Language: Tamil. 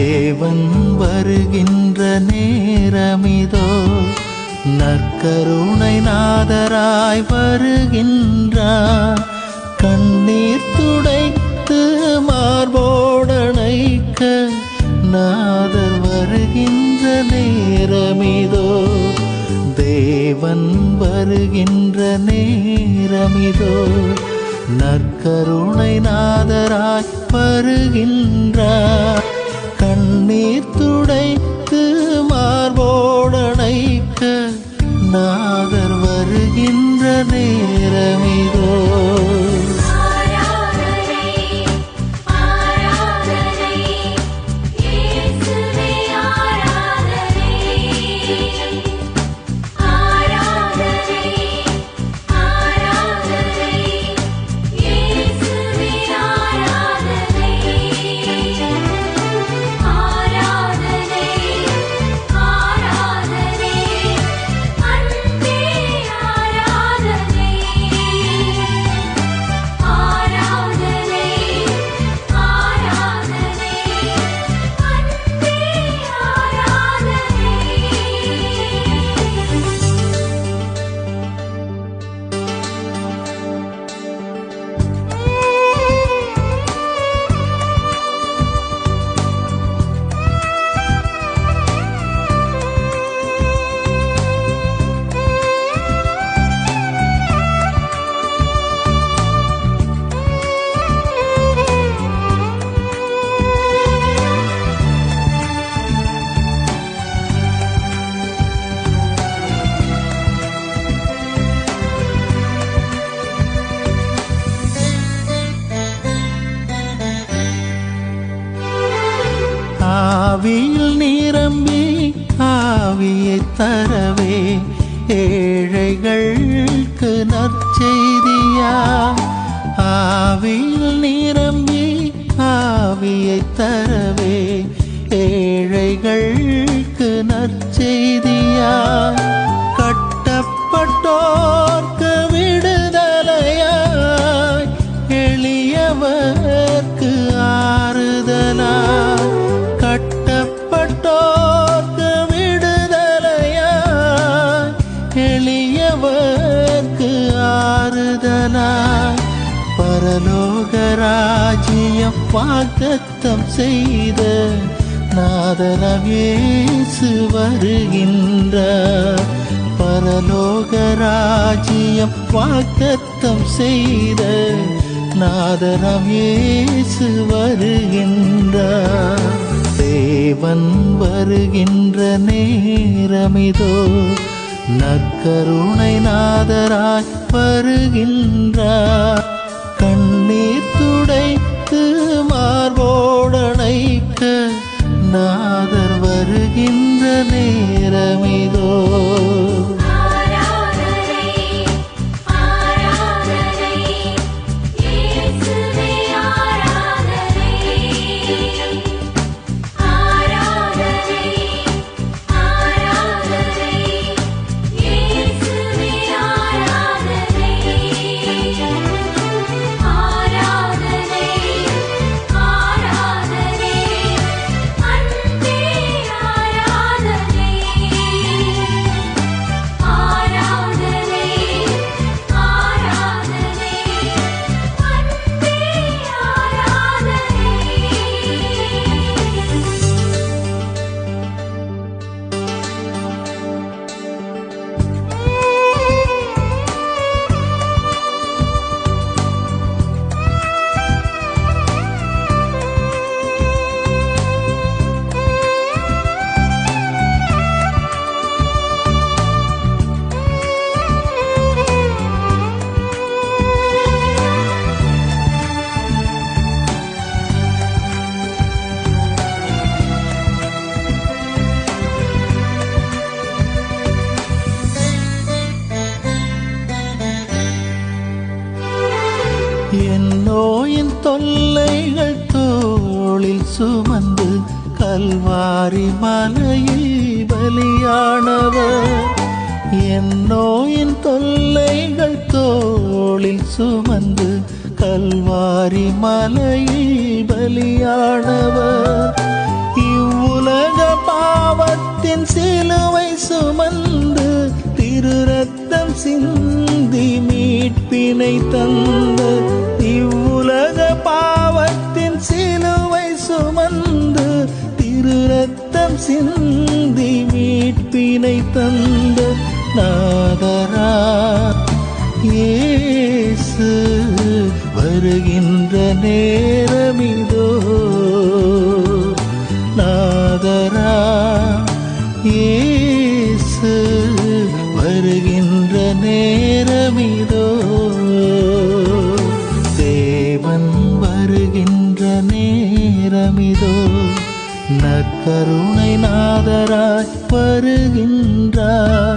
தேவன் வருகின்ற நேரமிதோ நற்கருணை நாதராய் வருகின்றார். கண்ணீர் துடைத்து மார்போடணைக்க நாதர் வருகின்ற நேரமிதோ தேவன் வருகின்ற நேரமிதோ நற்கருணை நாதராய் வருகின்றார். நிரம்பி ஆவியை தரவே ஏழைகளுக்கு நற்செய்தியா? ஆவியில் நிரம்பி ஆவியை தரவே ஏழைகளுக்கு நற்செய்தியா? எளியவர்க்கு ஆறுதலாய் பரலோக ராஜ்யம் வாக்குத்தம் செய்த நாதரம் வருகின்ற வருகின்றார் பரலோக ராஜ்யம் வாக்குத்தம் செய்த நாதரம் இயேசு வருகின்றார் தேவன் வருகின்ற நேரமிதோ நற்கருணை நாதராய் வருகின்றார். சுமந்து கல்வாரி மலையில் பலியானவர். என்னோயின் தொல்லைகள் தோளில் சுமந்து கல்வாரி மலையில் பலியானவர். இவ்வுலக பாவத்தின் சிலுவை சுமந்து திரு ரத்தம் சிந்தி மீட்பினை தந்த நேரமிதோ? நாதரா ஏசு வருகின்ற நேரமிதோ? தேவன் வருகின்ற நேரமிதோ? நற்கருணை நாதராய் வருகின்றார்.